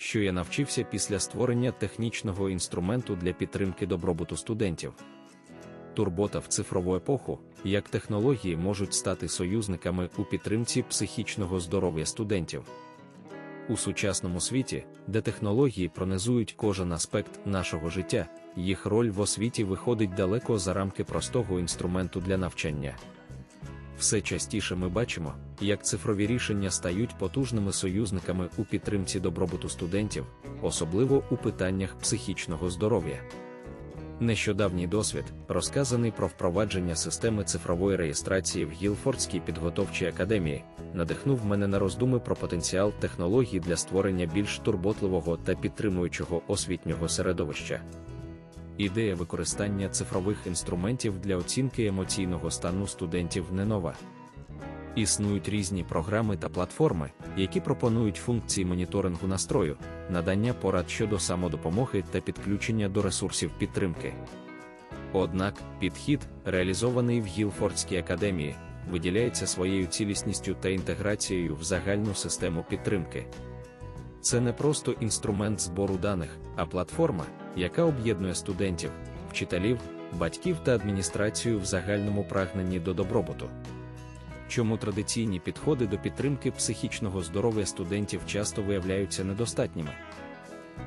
що я навчився після створення технічного інструменту для підтримки добробуту студентів. Турбота в цифрову епоху, як технології можуть стати союзниками у підтримці психічного здоров'я студентів. У сучасному світі, де технології пронизують кожен аспект нашого життя, їх роль в освіті виходить далеко за рамки простого інструменту для навчання. Все частіше ми бачимо, як цифрові рішення стають потужними союзниками у підтримці добробуту студентів, особливо у питаннях психічного здоров'я. Нещодавній досвід, розказаний про впровадження системи цифрової реєстрації в Гілфордській підготовчій академії, надихнув мене на роздуми про потенціал технологій для створення більш турботливого та підтримуючого освітнього середовища. Ідея використання цифрових інструментів для оцінки емоційного стану студентів не нова. Існують різні програми та платформи, які пропонують функції моніторингу настрою, надання порад щодо самодопомоги та підключення до ресурсів підтримки. Однак підхід, реалізований в Гілфордській академії, виділяється своєю цілісністю та інтеграцією в загальну систему підтримки. Це не просто інструмент збору даних, а платформа, яка об'єднує студентів, вчителів, батьків та адміністрацію в загальному прагненні до добробуту. Чому традиційні підходи до підтримки психічного здоров'я студентів часто виявляються недостатніми?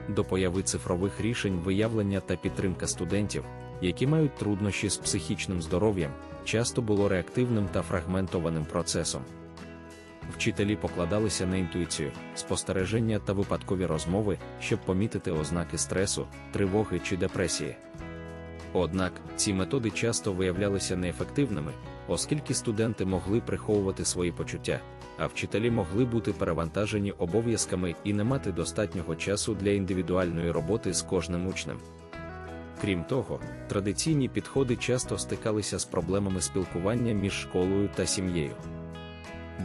До появи цифрових рішень виявлення та підтримка студентів, які мають труднощі з психічним здоров'ям, часто було реактивним та фрагментованим процесом. Вчителі покладалися на інтуїцію, спостереження та випадкові розмови, щоб помітити ознаки стресу, тривоги чи депресії. Однак ці методи часто виявлялися неефективними, оскільки студенти могли приховувати свої почуття, а вчителі могли бути перевантажені обов'язками і не мати достатнього часу для індивідуальної роботи з кожним учнем. Крім того, традиційні підходи часто стикалися з проблемами спілкування між школою та сім'єю.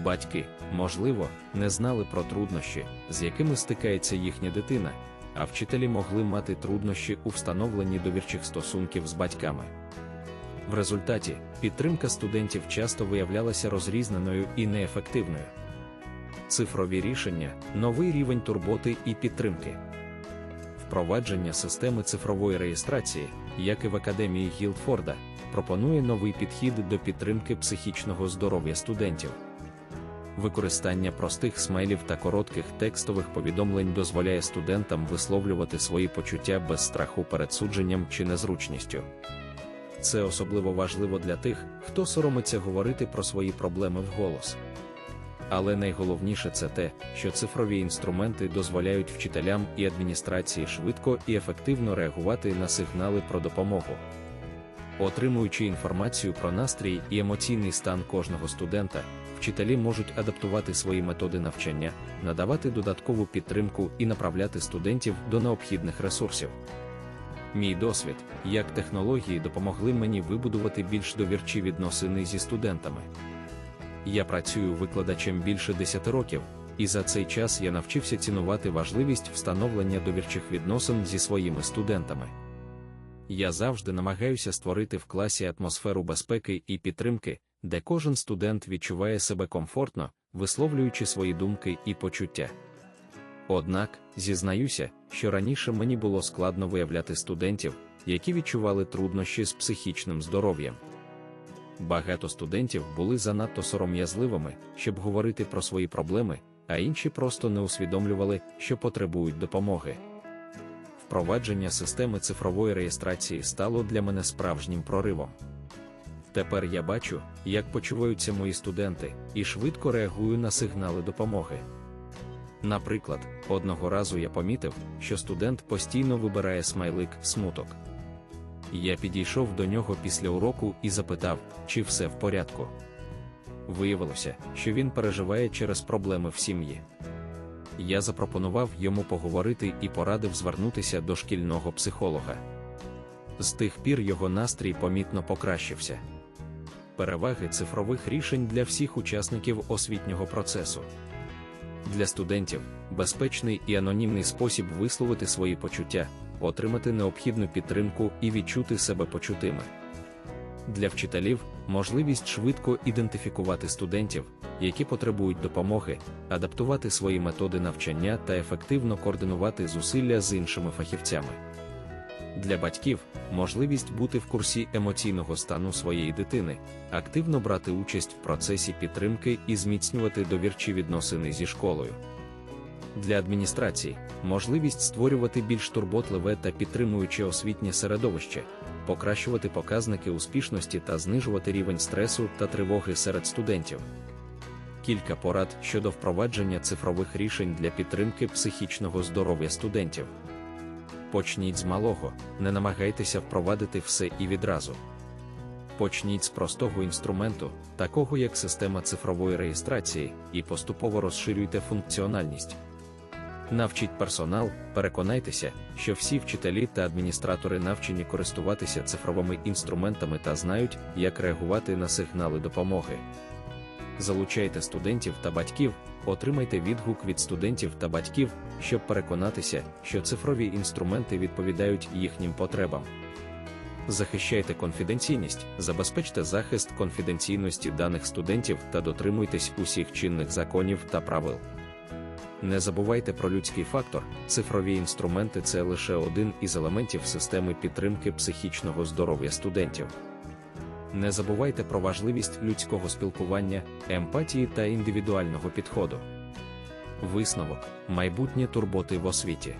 Батьки, можливо, не знали про труднощі, з якими стикається їхня дитина, а вчителі могли мати труднощі у встановленні довірчих стосунків з батьками. В результаті підтримка студентів часто виявлялася розрізненою і неефективною. Цифрові рішення новий рівень турботи і підтримки. Впровадження системи цифрової реєстрації, як і в академії Гілдфорда, пропонує новий підхід до підтримки психічного здоров'я студентів. Використання простих смайлів та коротких текстових повідомлень дозволяє студентам висловлювати свої почуття без страху перед судженням чи незручністю. Це особливо важливо для тих, хто соромиться говорити про свої проблеми вголос. Але найголовніше це те, що цифрові інструменти дозволяють вчителям і адміністрації швидко і ефективно реагувати на сигнали про допомогу. Отримуючи інформацію про настрій і емоційний стан кожного студента, вчителі можуть адаптувати свої методи навчання, надавати додаткову підтримку і направляти студентів до необхідних ресурсів. Мій досвід, як технології допомогли мені вибудувати більш довірчі відносини зі студентами. Я працюю викладачем більше 10 років, і за цей час я навчився цінувати важливість встановлення довірчих відносин зі своїми студентами. Я завжди намагаюся створити в класі атмосферу безпеки і підтримки, де кожен студент відчуває себе комфортно, висловлюючи свої думки і почуття. Однак, зізнаюся, що раніше мені було складно виявляти студентів, які відчували труднощі з психічним здоров'ям. Багато студентів були занадто сором'язливими, щоб говорити про свої проблеми, а інші просто не усвідомлювали, що потребують допомоги. Впровадження системи цифрової реєстрації стало для мене справжнім проривом. Тепер я бачу, як почуваються мої студенти, і швидко реагую на сигнали допомоги. Наприклад, одного разу я помітив, що студент постійно вибирає смайлик смуток. Я підійшов до нього після уроку і запитав, чи все в порядку. Виявилося, що він переживає через проблеми в сім'ї. Я запропонував йому поговорити і порадив звернутися до шкільного психолога. З тих пір його настрій помітно покращився. Переваги цифрових рішень для всіх учасників освітнього процесу. Для студентів безпечний і анонімний спосіб висловити свої почуття, отримати необхідну підтримку і відчути себе почутими. Для вчителів можливість швидко ідентифікувати студентів, які потребують допомоги, адаптувати свої методи навчання та ефективно координувати зусилля з іншими фахівцями. Для батьків можливість бути в курсі емоційного стану своєї дитини, активно брати участь в процесі підтримки і зміцнювати довірчі відносини зі школою. Для адміністрації можливість створювати більш турботливе та підтримуюче освітнє середовище, покращувати показники успішності та знижувати рівень стресу та тривоги серед студентів. Кілька порад щодо впровадження цифрових рішень для підтримки психічного здоров'я студентів. Почніть з малого, не намагайтеся впровадити все і відразу. Почніть з простого інструменту, такого як система цифрової реєстрації, і поступово розширюйте функціональність. Навчіть персонал, переконайтеся, що всі вчителі та адміністратори навчені користуватися цифровими інструментами та знають, як реагувати на сигнали допомоги. Залучайте студентів та батьків, отримайте відгук від студентів та батьків, щоб переконатися, що цифрові інструменти відповідають їхнім потребам. Захищайте конфіденційність, забезпечте захист конфіденційності даних студентів та дотримуйтесь усіх чинних законів та правил. Не забувайте про людський фактор, цифрові інструменти це лише один із елементів системи підтримки психічного здоров'я студентів. Не забувайте про важливість людського спілкування, емпатії та індивідуального підходу. Висновок майбутнє турботи в освіті.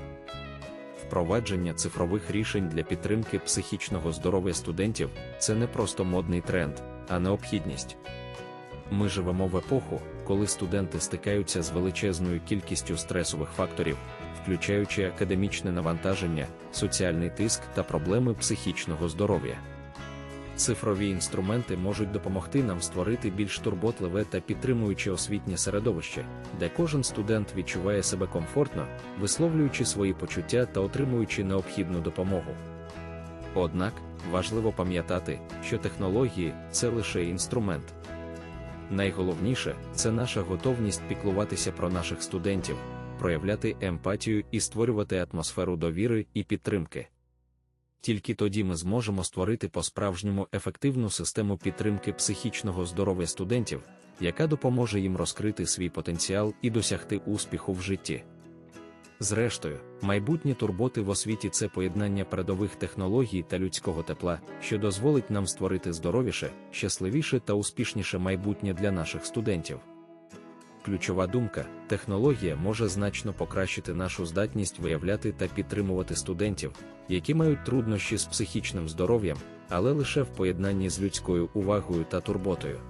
Впровадження цифрових рішень для підтримки психічного здоров'я студентів це не просто модний тренд, а необхідність. Ми живемо в епоху, коли студенти стикаються з величезною кількістю стресових факторів, включаючи академічне навантаження, соціальний тиск та проблеми психічного здоров'я. Цифрові інструменти можуть допомогти нам створити більш турботливе та підтримуюче освітнє середовище, де кожен студент відчуває себе комфортно, висловлюючи свої почуття та отримуючи необхідну допомогу. Однак важливо пам'ятати, що технології це лише інструмент. Найголовніше це наша готовність піклуватися про наших студентів, проявляти емпатію і створювати атмосферу довіри і підтримки. Тільки тоді ми зможемо створити по-справжньому ефективну систему підтримки психічного здоров'я студентів, яка допоможе їм розкрити свій потенціал і досягти успіху в житті. Зрештою, майбутні турботи в освіті це поєднання передових технологій та людського тепла, що дозволить нам створити здоровіше, щасливіше та успішніше майбутнє для наших студентів. Ключова думка: технологія може значно покращити нашу здатність виявляти та підтримувати студентів, які мають труднощі з психічним здоров'ям, але лише в поєднанні з людською увагою та турботою.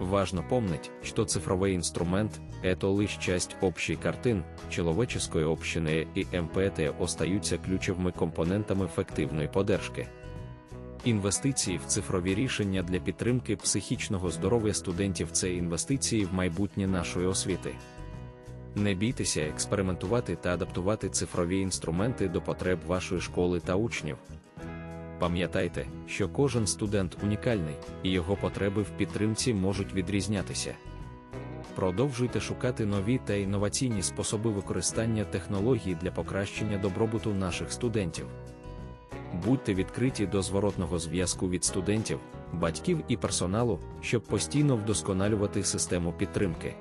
Важно помнить, что цифровой инструмент – это лишь часть общей картин, человеческой общины и МПТ остаються ключовими компонентами ефективної поддержки. Інвестиції в цифрові рішення для підтримки психічного здоров'я студентів це інвестиції в майбутнє нашої освіти. Не бійтеся експериментувати та адаптувати цифрові інструменти до потреб вашої школи та учнів. Пам'ятайте, що кожен студент унікальний, і його потреби в підтримці можуть відрізнятися. Продовжуйте шукати нові та інноваційні способи використання технологій для покращення добробуту наших студентів. Будьте відкриті до зворотного зв'язку від студентів, батьків і персоналу, щоб постійно вдосконалювати систему підтримки.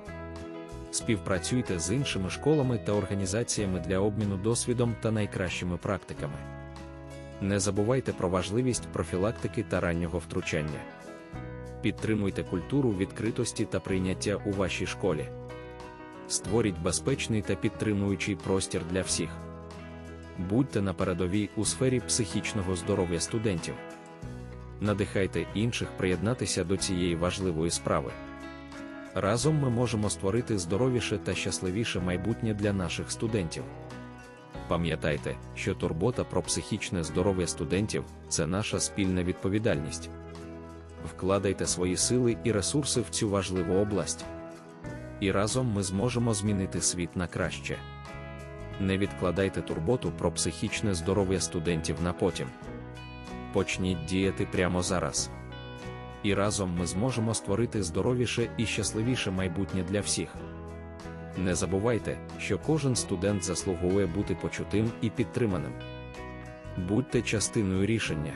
Співпрацюйте з іншими школами та організаціями для обміну досвідом та найкращими практиками. Не забувайте про важливість профілактики та раннього втручання. Підтримуйте культуру відкритості та прийняття у вашій школі. Створіть безпечний та підтримуючий простір для всіх. Будьте на передовій у сфері психічного здоров'я студентів. Надихайте інших приєднатися до цієї важливої справи. Разом ми можемо створити здоровіше та щасливіше майбутнє для наших студентів. Пам'ятайте, що турбота про психічне здоров'я студентів це наша спільна відповідальність. Вкладайте свої сили і ресурси в цю важливу область. І разом ми зможемо змінити світ на краще. Не відкладайте турботу про психічне здоров'я студентів на потім. Почніть діяти прямо зараз. І разом ми зможемо створити здоровіше і щасливіше майбутнє для всіх. Не забувайте, що кожен студент заслуговує бути почутим і підтриманим. Будьте частиною рішення.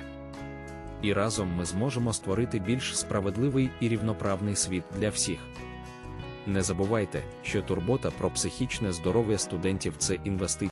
І разом ми зможемо створити більш справедливий і рівноправний світ для всіх. Не забувайте, що турбота про психічне здоров'я студентів це інвестиція.